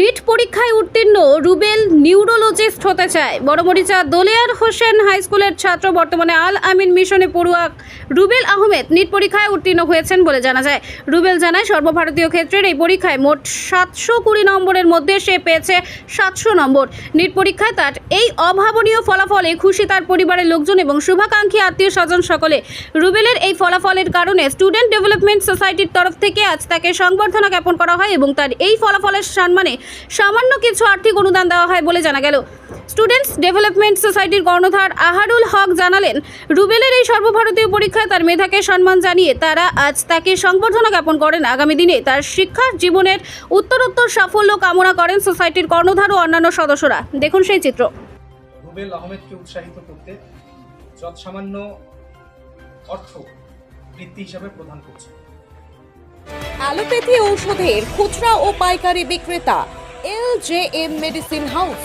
NEET পরীক্ষায় উত্তীর্ণ Rubel neurologist হতে চায়। বড়মরিচা দোলেয়ার হোসেন হাই স্কুলের ছাত্র, বর্তমানে আল আমিন মিশনে পড়ুয়া রুবেল আহমেদ নিট পরীক্ষায় উত্তীর্ণ হয়েছেন বলে জানা যায়। রুবেল জানায়, সর্বভারতীয় ক্ষেত্রের এই পরীক্ষায় মোট সাতশো কুড়ি নম্বরের মধ্যে সে পেয়েছে সাতশো নম্বর। নিট পরীক্ষায় তার এই অভাবনীয় ফলাফলে খুশি তার পরিবারের লোকজন এবং শুভাকাঙ্ক্ষী আত্মীয় স্বজন সকলে। রুবেলের এই ফলাফলের কারণে স্টুডেন্ট ডেভেলপমেন্ট সোসাইটির তরফ থেকে আজ তাকে সংবর্ধনা জ্ঞাপন করা হয় এবং তার এই ফলাফলের সম্মানে সামান্য কিছু আর্থিক অনুদান দেওয়া হয় বলে জানা গেল। স্টুডেন্টস ডেভেলপমেন্ট সোসাইটির কর্ণধার আহারুল হক জানালেন, রুবেলের এই সর্বভারতীয় পরীক্ষায় তার মেধাকে সম্মান জানিয়ে তারা আজ তাকে সংবর্ধনা জ্ঞাপন করেন। আগামী দিনে তার শিক্ষা জীবনের উত্তরোত্তর সাফল্য কামনা করেন সোসাইটির কর্ণধার ও অন্যান্য সদস্যরা। দেখুন সেই চিত্র। রুবেল আহমেদকে উৎসাহিত করতে যৎসামান্য অর্থ বৃত্তি হিসাবে প্রদান করছে। অ্যালোপ্যাথি ঔষধের খুচরা ও পাইকারি বিক্রেতা L J M medicine house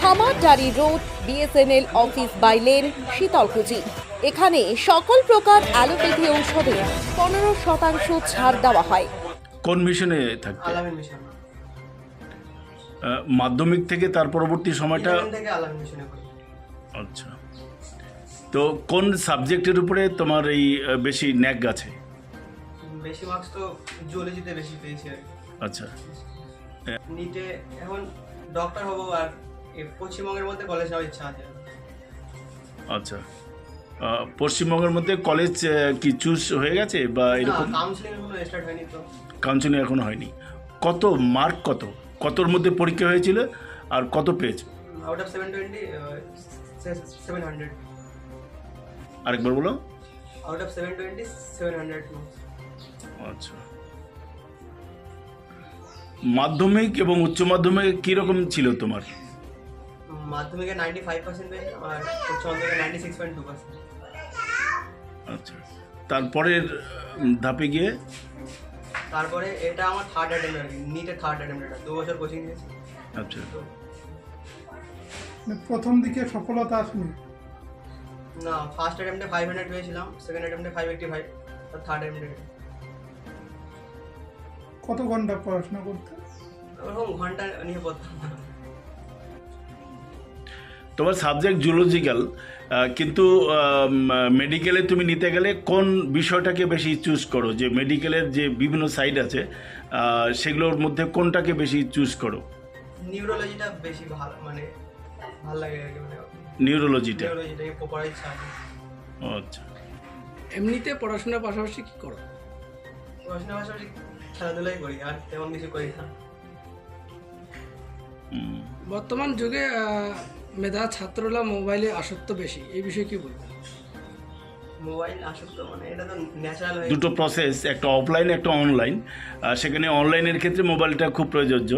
Khamardari road BSNL office by lane Sitalkuchi. এখানে সকল প্রকার অ্যালোপ্যাথি ঔষধে পনেরো শতাংশ ছাড় দেওয়া হয়। কোন মিশনে থাকতে? মাধ্যমিক থেকে তার পরবর্তী সময়টা? আচ্ছা। তো কোন সাবজেক্টের উপরে তোমার এই বেশি ন্যাক আছে? বেশি মার্কস তো জুওলজিতে বেশি পেয়েছি আর কি। আচ্ছা। নিটে এখন ডক্টর হব আর এই পশ্চিমবঙ্গের মধ্যে কলেজ যাওয়ার ইচ্ছা আছে। আচ্ছা। আহ, পশ্চিমবঙ্গের মধ্যে কলেজ আহ, কি চুজ হয়ে গেছে বা এরকম? কাউন্সিলিং কোনো স্টার্ট হয়নি তো। কাউন্সিলিং এখনও হয়নি। কত মার্ক কত? কতর মধ্যে পরীক্ষা হয়েছিল আর কত পেয়েছ? Out of seven twenty seven hundred আরেকবার বলো। Out of seven twenty seven hundred আচ্ছা। মাধ্যমিক এবং উচ্চ মাধ্যমিক কীরকম ছিল তোমার? মাধ্যমিকে নাইনটি ফাইভ পার্সেন্ট আর উচ্চ মাধ্যমিকে ninety six point two percent আচ্ছা। তারপরের ধাপে গিয়ে? তারপরে এটা আমার থার্ড অ্যাটেম্প আর কি নিটের থার্ড অ্যাটেম্প এটা দু বছর কোচিং নিয়েছি। আচ্ছা। তো মানে প্রথম দিকে সফলতা আসেনি? না ফার্স্ট অ্যাটেম্পটে ফাইভ হান্ড্রেড পেয়েছিলাম সেকেন্ড অ্যাটেম্পটে ফাইভ এইটটি ফাইভ আর থার্ড অ্যাটেম্পটে কত ঘণ্টা পড়াশোনা করতে? ওরকম ঘণ্টা নিয়ে পড়তাম তোমার সাবজেক্ট জুলজিক্যাল কিন্তু মেডিকেলে তুমি নিতে গেলে কোন বিষয়টাকে বেশি চুজ করো? যে মেডিকেলের যে বিভিন্ন সাইড আছে সেগুলোর মধ্যে কোনটাকে বেশি চুজ করো? নিউরোলজিটা বেশি ভালো মানে ভালো লাগে মানে নিউরোলজিটা নিউরোলজিটাকে আছে। আচ্ছা। এমনিতে পড়াশোনার পাশাপাশি কি করো? পড়াশোনার পাশাপাশি খেলাধুলাই করি আর তেমন কিছু করি না। বর্তমান যুগে মেধা ছাত্ররা মোবাইলে আসক্ত বেশি এই বিষয়ে কি বলবেন? মোবাইল আসক্ত মানে এটা তো ন্যাচারাল দুটো প্রসেস একটা অফলাইন একটা অনলাইন সেখানে অনলাইনের ক্ষেত্রে মোবাইলটা খুব প্রযোজ্য।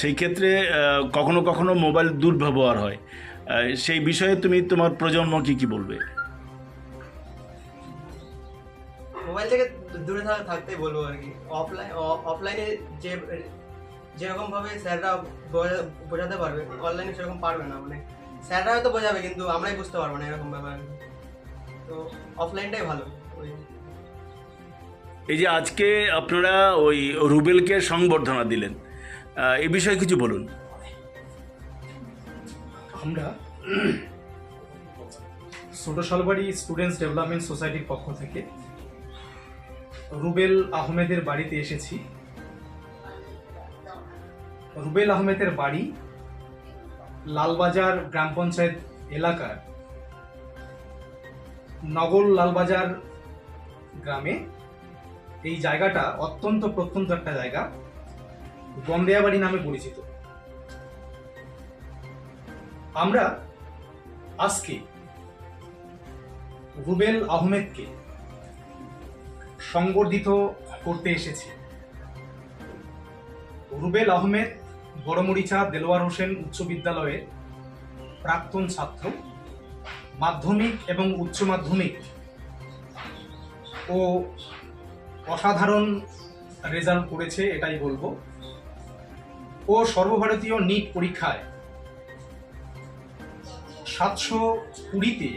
সেই ক্ষেত্রে কখনো কখনো মোবাইল দুর্ব্যবহার হয়। সেই বিষয়ে তুমি তোমার প্রজন্ম কি কি বলবে? মোবাইল থেকে দূরে থাকা থাকতেই বলব আর কি। অফলাইন অফলাইনে যে যেরকম ভাবে স্যাররা বোঝা- বোঝাতে পারবে অনলাইনে সেরকম পারবে না। মানে স্যাররা হয়তো বোঝাবে কিন্তু আমরাই বুঝতে পারব না এরকম ব্যাপার। তো অফলাইনটাই ভালো। ওই এই যে আজকে আপনারা ওই রুবেলকে সংবর্ধনা দিলেন এ বিষয়ে কিছু বলুন। আমরা ছোটশালবাড়ি স্টুডেন্টস ডেভেলপমেন্ট সোসাইটির পক্ষ থেকে রুবেল আহমেদের বাড়িতে এসেছি। রুবেল আহমেদের বাড়ি লালবাজার গ্রাম পঞ্চায়েত এলাকার নগর লালবাজার গ্রামে। এই জায়গাটা অত্যন্ত প্রত্যন্ত একটা জায়গা গন্দেয়াবাড়ি নামে পরিচিত। আমরা আজকে রুবেল আহমেদকে সংবর্ধিত করতে এসেছি। রুবেল আহমেদ, বড়মরিচা, দেলোয়ার হোসেন উচ্চ বিদ্যালয়ের প্রাক্তন ছাত্র, মাধ্যমিক এবং উচ্চ মাধ্যমিক ও অসাধারণ রেজাল্ট করেছে, এটাই বলব। ও সর্বভারতীয় নিট পরীক্ষায় সাতশো কুড়িতে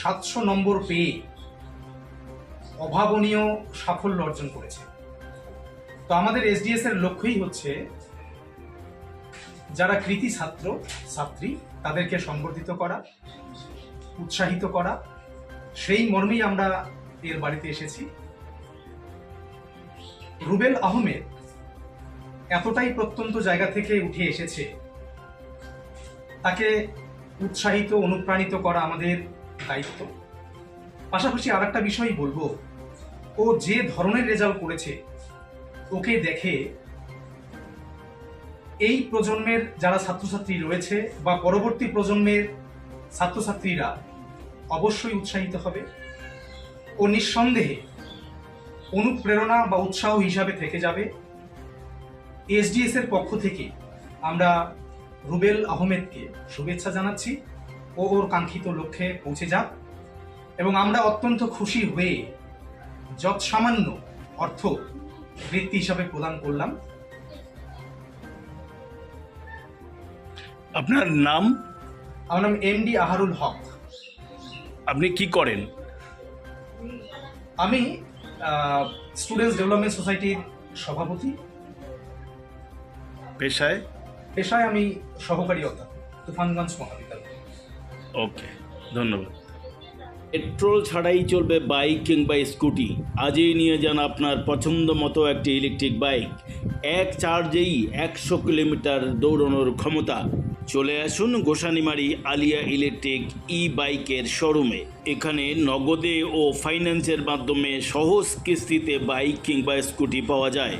সাতশো নম্বর পেয়ে অভাবনীয় সাফল্য অর্জন করেছে। তো আমাদের এসডিএস এর লক্ষ্যই হচ্ছে যারা কৃতি ছাত্র, ছাত্রী, তাদেরকে সংবর্ধিত করা, উৎসাহিত করা। সেই মর্মেই আমরা এর বাড়িতে এসেছি। রুবেল আহমেদ এতটাই প্রত্যন্ত জায়গা থেকে উঠে এসেছে। তাকে উৎসাহিত, অনুপ্রাণিত করা আমাদের দায়িত্ব। পাশাপাশি আর একটা বিষয় বলব ও যে ধরনের রেজাল্ট করেছে, ওকে দেখে এই প্রজন্মের যারা ছাত্রছাত্রী রয়েছে বা পরবর্তী প্রজন্মের ছাত্রছাত্রীরা অবশ্যই উৎসাহিত হবে ও নিঃসন্দেহে অনুপ্রেরণা বা উৎসাহ হিসাবে থেকে যাবে। এসডিএস এর পক্ষ থেকে আমরা রুবেল আহমেদকে শুভেচ্ছা জানাচ্ছি। ও ওর কাঙ্ক্ষিত লক্ষ্যে পৌঁছে যাক এবং আমরা অত্যন্ত খুশি হয়ে যৎ সামান্য অর্থ বৃত্তি হিসাবে প্রদান করলাম। আপনার নাম? আমার নাম এম ডি আহারুল হক। আপনি কি করেন? আমি স্টুডেন্টস ডেভেলপমেন্ট সোসাইটির সভাপতি। পেশায়? পেশায় আমি সহকারী অধ্যাপক তুফানগঞ্জ মহাবিদ্যালয়। ওকে ধন্যবাদ। পেট্রোল ছাড়াই চলবে বাইক কিংবা স্কুটি। আজই নিয়ে যান আপনার পছন্দ মতো একটি ইলেকট্রিক বাইক। এক চার্জেই একশো কিলোমিটার দৌড়ানোর ক্ষমতা। চলে আসুন গোসানিমারি আলিয়া ইলেকট্রিক ই বাইকের শোরুমে। এখানে নগদে ও ফাইন্যান্সের মাধ্যমে সহজ কিস্তিতে বাইক কিংবা স্কুটি পাওয়া যায়।